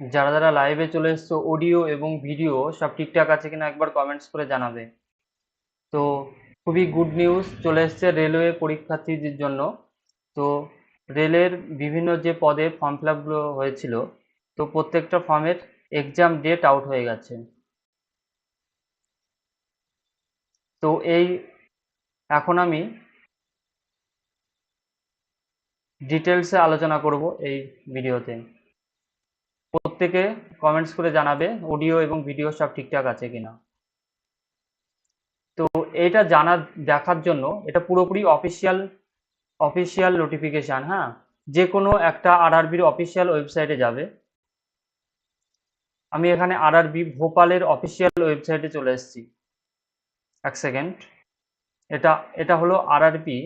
যারা যারা লাইভে চলে এসছো অডিও এবং ভিডিও সব ঠিকঠাক আছে কিনা একবার কমেন্টস করে জানাবে। তো খুবই গুড নিউজ চলে এসছে রেলওয়ে পরীক্ষার্থীদের জন্য। তো রেলের বিভিন্ন যে পদে ফর্ম ফিল আপগুলো হয়েছিল, তো প্রত্যেকটা ফর্মের এক্সাম ডেট আউট হয়ে গেছে। তো এই, এখন আমি ডিটেলসে আলোচনা করব এই ভিডিওতে প্রত্যেকে কমেন্টস করে জানাবে অডিও এবং ভিডিও সব ঠিকঠাক আছে কিনা। তো এটা জানা, দেখার জন্য এটা পুরোপুরি অফিসিয়াল অফিসিয়াল নোটিফিকেশান হ্যাঁ? যে কোনো একটা আরআরবির অফিসিয়াল ওয়েবসাইটে যাবে। আমি এখানে আরআরবি ভোপালের অফিসিয়াল ওয়েবসাইটে চলে এসেছি। এক সেকেন্ড এটা এটা হলো আরআরবি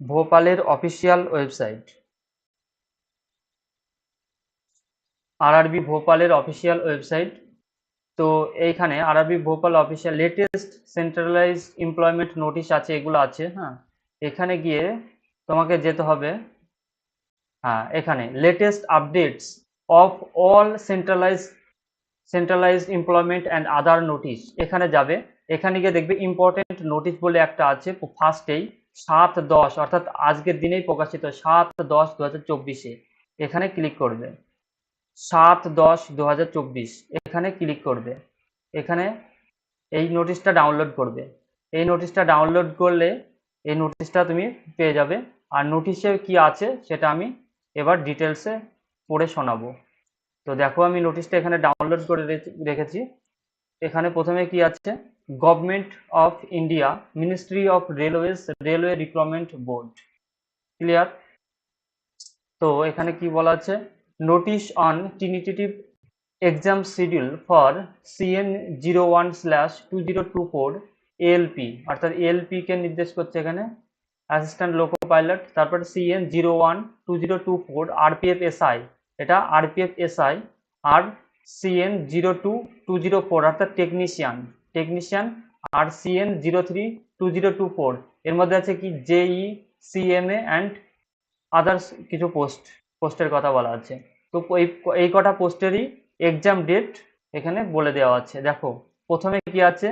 ভোপালের অফিসিয়াল ওয়েবসাইট আরআরবি ভোপালের অফিসিয়াল ওয়েবসাইট তো এইখানে RRB Bhopal official latest centralize employment notice আছে, এগুলো আছে হ্যাঁ? এখানে গিয়ে তোমাকে যেতে হবে। হ্যাঁ এখানে latest updates of all centralize centralized employment and other notice এখানে যাবে, এখানে গিয়ে দেখবে ইম্পর্টেন্ট নোটিশ বলে একটা আছে ফার্স্টেই সাত দশ, অর্থাৎ আজকের দিনেই প্রকাশিত, সাত দশ দু হাজার চব্বিশে। এখানে ক্লিক করবে। সাত দশ দু এখানে ক্লিক করবে। এখানে এই নোটিশটা ডাউনলোড করবে। এই নোটিশটা ডাউনলোড করলে এই নোটিশটা তুমি পেয়ে যাবে। আর নোটিশে কি আছে সেটা আমি এবার ডিটেলসে পড়ে শোনাবো। তো দেখো আমি নোটিশটা এখানে ডাউনলোড করে রেখেছি। এখানে প্রথমে কি আছে? Government of India ministry of railways railway recruitment board clear তো এখানে কি বলা আছে? Schedule for CN zero one slash two zero two four ALP অর্থাৎ এএলপি কে নির্দেশ করছে এখানে অ্যাসিস্ট্যান্ট লোকো পাইলট তারপর zero two four RPF SI এটা আরপিএফ এসআই আর টু জিরো ফোর অর্থাৎ টেকনিশিয়ান টেকনিশিয়ান আর জিরো টু ফোর এর মধ্যে আছে কি জেই সিএমএ অ্যান্ড আদার্স কিছু পোস্ট পোস্টের কথা বলা আছে। তো এই এই কটা পোস্টেরই এক্সাম ডেট এখানে বলে দেওয়া আছে। দেখো, প্রথমে কি আছে?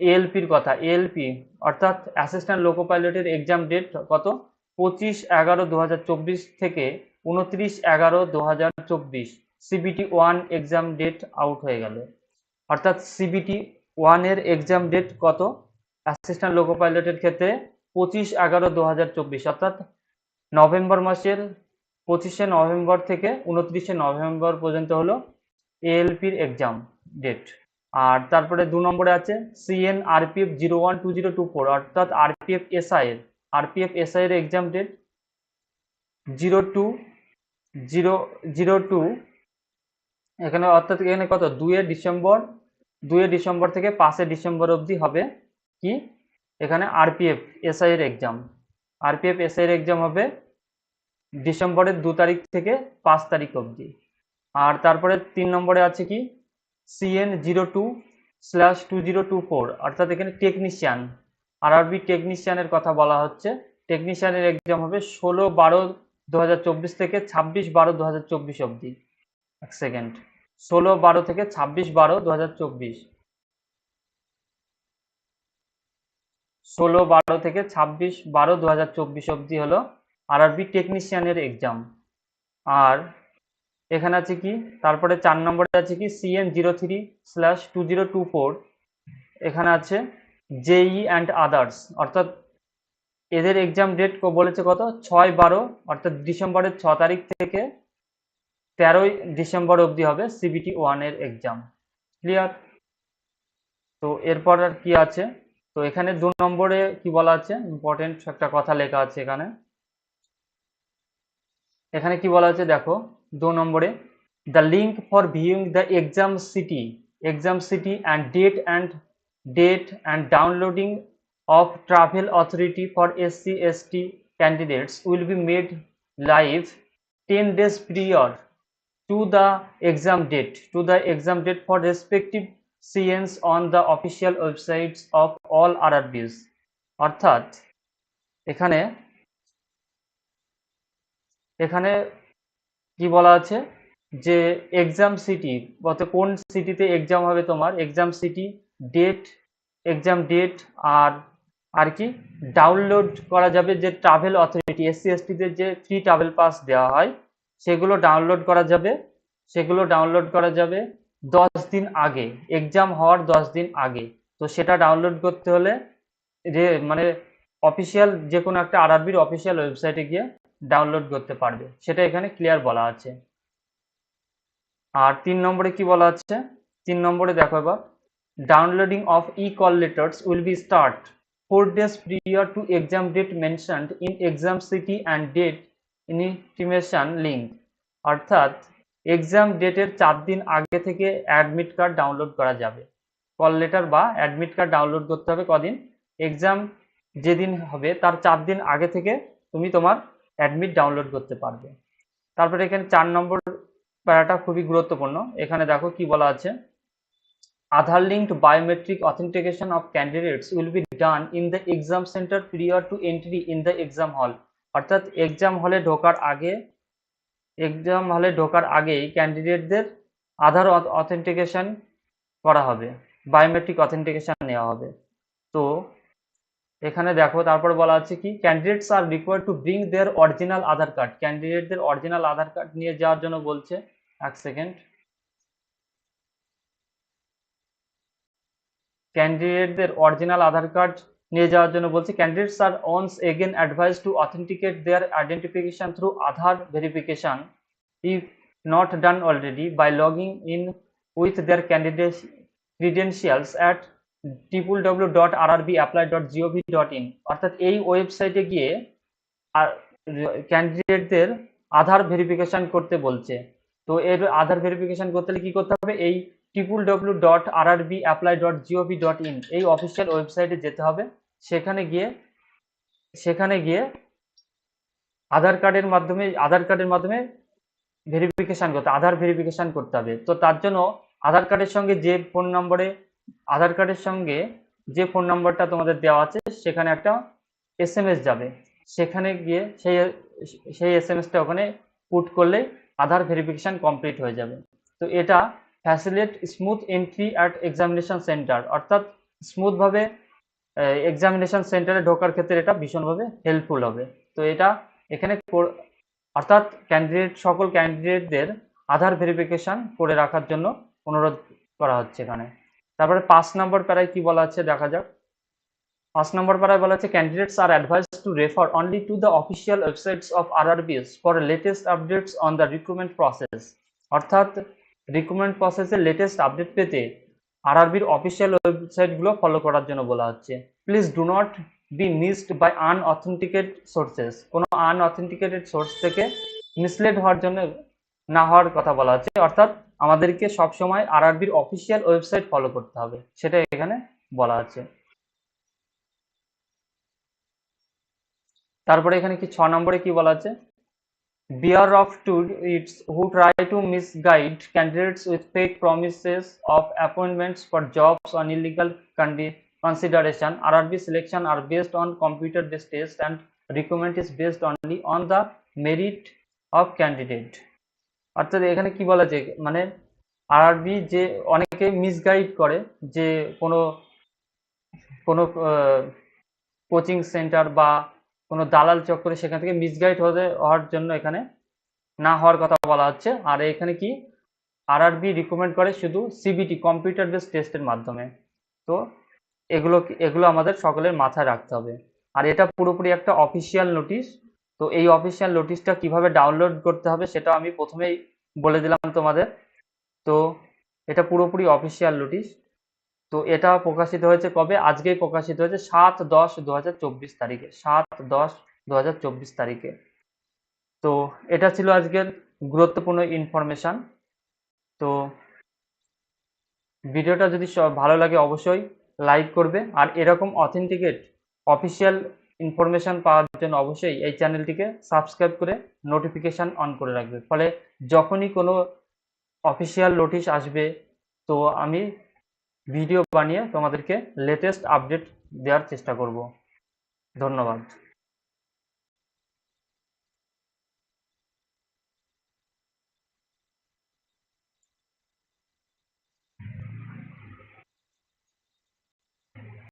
এএলপির কথা এএলপি অর্থাৎ অ্যাসিস্ট্যান্ট লোকো পাইলটের এক্সাম ডেট কত? পঁচিশ এগারো দু থেকে উনত্রিশ এগারো দু CBT one exam date out হয়ে গেল। অর্থাৎ সিবিটি ওয়ানের এক্সাম ডেট কত? অ্যাসিস্ট্যান্ট লোকো পাইলটের ক্ষেত্রে পঁচিশ এগারো দু অর্থাৎ নভেম্বর মাসের পঁচিশে নভেম্বর থেকে উনত্রিশে নভেম্বর পর্যন্ত হলো এএলপির এক্সাম ডেট আর তারপরে দু নম্বরে আছে CN RPF zero one two zero two four, অর্থাৎ আরপিএফ এসআই এর, আরপিএফ এসআই এর exam date zero two zero zero two, এখানে অর্থাৎ এখানে কত? দুয়ে ডিসেম্বর দুয়ে ডিসেম্বর থেকে পাঁচে ডিসেম্বর অবধি হবে কি? এখানে আরপিএফ এসআই এর এক্সাম আরপিএফ এসআই এর এক্সাম হবে ডিসেম্বরের দু তারিখ থেকে পাঁচ তারিখ অবধি। আর তারপরে তিন নম্বরে আছে কি? CN zero two slash two zero two four অর্থাৎ এখানে টেকনিশিয়ান আরআরবি টেকনিশিয়ানের কথা বলা হচ্ছে। টেকনিশিয়ানের এক্সাম হবে ষোলো বারো দু থেকে ছাব্বিশ বারো দু অবধি। এক সেকেন্ড ষোলো বারো থেকে ছাব্বিশ বারো দু ষোলো বারো থেকে ছাব্বিশ বারো দু অবধি হলো আরআরবি টেকনিশিয়ানের এক্সাম আর এখানে আছে কি? তারপরে চার নম্বরে আছে কি? CN zero three slash two zero two four এখানে আছে জেই অ্যান্ড আদার্স অর্থাৎ এদের এক্সাম ডেট বলেছে কত? ছয় বারো, অর্থাৎ ডিসেম্বরের ছ তারিখ থেকে তেরোই ডিসেম্বর অবধি হবে সিবিটি ওয়ানের এক্সাম ক্লিয়ার তো এরপর আর কি আছে? তো এখানে দু নম্বরে কি বলা আছে? ইম্পর্টেন্ট একটা কথা লেখা আছে এখানে। এখানে কি বলা আছে দেখো, দু নম্বরে the link for viewing the exam city exam city and date and date and downloading of travel authority for S C S T candidates will be made live ten days prior to the exam date to the exam date for respective CNs on the official websites of all আর অর্থাৎ, এখানে এখানে কি বলা আছে? যে exam city বলতে কোন সিটিতে এক্সাম হবে তোমার? Exam city date exam date আর আর কি? ডাউনলোড করা যাবে যে ট্রাভেল অথরিটি এসসি এসটিদের যে ফ্রি ট্রাভেল পাস দেওয়া হয়, সেগুলো ডাউনলোড করা যাবে। সেগুলো ডাউনলোড করা যাবে দশ দিন আগে। এক্সাম হওয়ার দশ দিন আগে। তো সেটা ডাউনলোড করতে হলে যে মানে অফিসিয়াল যে কোনো একটা আরআরবির অফিসিয়াল ওয়েবসাইটে গিয়ে ডাউনলোড করতে পারবে। সেটা এখানে ক্লিয়ার বলা আছে। আর তিন নম্বরে কি বলা আছে? তিন নম্বরে দেখো এবার downloading of e call letters will be start four days prior to exam date mentioned in exam city and date intimation link অর্থাৎ এক্সাম ডেটের চার দিন আগে থেকে অ্যাডমিট কার্ড ডাউনলোড করা যাবে। কল লেটার বা অ্যাডমিট কার্ড ডাউনলোড করতে হবে কদিন? এক্সাম যেদিন হবে তার চার দিন আগে থেকে তুমি তোমার অ্যাডমিট ডাউনলোড করতে পারবে। তারপরে এখানে চার নম্বর প্যারাটা খুবই গুরুত্বপূর্ণ। এখানে দেখো কি বলা আছে? Aadhaar linked biometric authentication of candidates will be done in the exam centre prior to entry in the exam hall অর্থাৎ এক্সাম হলে ঢোকার আগে এক্সাম হলে ঢোকার আগেই ক্যান্ডিডেটদের আধার অথেন্টিকেশন করা হবে। বায়োমেট্রিক অথেন্টিকেশন নেওয়া হবে। তো এখানে দেখো, তারপর বলা আছে কি candidates are required to bring their original Aadhaar card ক্যান্ডিডেটদের original Aadhaar card নিয়ে যাওয়ার জন্য বলছে, এক সেকেন্ড ক্যান্ডিডেটদের অরিজিনাল আধার কার্ড নিয়ে যাওয়ার জন্য বলছে candidates are once again advised to authenticate their identification through Aadhaar verification if not done already by logging in with their candidate credentials at in অর্থাৎ এই ওয়েবসাইটে গিয়ে ক্যান্ডিডেটদের আধার ভেরিফিকেশন করতে বলছে। তো এর আধার ভেরিফিকেশন করতে হলে কি করতে হবে? এই triple W dot R R B apply dot G O V dot official ওয়েবসাইটে যেতে হবে। সেখানে গিয়ে সেখানে গিয়ে আধার কার্ডের মাধ্যমে, আধার কার্ডের মাধ্যমে ভেরিফিকেশন করতে, আধার ভেরিফিকেশন করতে হবে। তো তার জন্য আধার কার্ডের সঙ্গে যে ফোন নম্বরে আধার কার্ডের সঙ্গে যে ফোন নাম্বারটা তোমাদের দেওয়া আছে, সেখানে একটা এস যাবে। সেখানে গিয়ে সেই সেই এস এম এসটা ওখানে পুট করলেই আধার ভেরিফিকেশান কমপ্লিট হয়ে যাবে। তো এটা facilitate smooth entry at examination centre অর্থাৎ স্মুথভাবে এক্সামিনেশন সেন্টারে ঢোকার ক্ষেত্রে এটা ভীষণভাবে হেল্পফুল হবে। তো এটা এখানে অর্থাৎ ক্যান্ডিডেট সকল ক্যান্ডিডেটদের আধার ভেরিফিকেশান করে রাখার জন্য অনুরোধ করা হচ্ছে এখানে। তারপরে পাঁচ নম্বর প্যারায় কি বলা আছে দেখা যাক। পাঁচ নম্বর প্যারায় বলা আছে candidates are advised to refer only to the official websites of R RBs for latest updates on the recruitment process অর্থাৎ রিক্রুটমেন্ট প্রসেসের লেটেস্ট আপডেট পেতে আরআরবির অফিসিয়াল ওয়েবসাইটগুলো ফলো করার জন্য বলা হচ্ছে। Please do not be missed by unauthenticate sources কোনো আনঅথেন্টিকেটেড সোর্স থেকে মিসলেড হওয়ার জন্য না হওয়ার কথা বলা হচ্ছে। অর্থাৎ আমাদেরকে সবসময় আরআরবির অফিসিয়াল ওয়েবসাইট ফলো করতে হবে। সেটা এখানে বলা আছে। তারপরে এখানে কি ছ নম্বরে কি বলা আছে? Beware of touts who try to misguide candidates with fake promises of appointments for jobs on illegal consideration. RRB selection are based on computer based test and recruitment is based only on the merit of candidate. অর্থাৎ এখানে কি বলা যায়? মানে RRB যে অনেকে misguide করে যে কোনো কোনো কোচিং সেন্টার বা কোনো দালাল চক্করে সেখান থেকে মিসগাইড হতে, হওয়ার জন্য এখানে না হওয়ার কথা বলা হচ্ছে। আর এখানে কি আরআরবি রিকমেন্ড করে শুধু সিবিটি কম্পিউটার বেস টেস্টের মাধ্যমে। তো এগুলো এগুলো আমাদের সকলের মাথায় রাখতে হবে। আর এটা পুরোপুরি একটা অফিসিয়াল নোটিশ তো এই অফিসিয়াল নোটিশটা কীভাবে ডাউনলোড করতে হবে সেটা আমি প্রথমেই বলে দিলাম তোমাদের। তো এটা পুরোপুরি অফিসিয়াল নোটিশ তো এটা প্রকাশিত হয়েছে কবে? আজকেই প্রকাশিত হয়েছে সাত দশ দু তারিখে। সাত দশ দু তারিখে। তো এটা ছিল আজকের গুরুত্বপূর্ণ ইনফরমেশান তো ভিডিওটা যদি ভালো লাগে অবশ্যই লাইক করবে। আর এরকম অথেন্টিকেট অফিসিয়াল ইনফরমেশান পাওয়ার জন্য অবশ্যই এই চ্যানেলটিকে সাবস্ক্রাইব করে নোটিফিকেশান অন করে রাখবে। ফলে যখনই কোনো অফিসিয়াল নোটিশ আসবে, তো আমি ভিডিও বানিয়ে তোমাদেরকে লেটেস্ট আপডেট দেওয়ার চেষ্টা করব। ধন্যবাদ।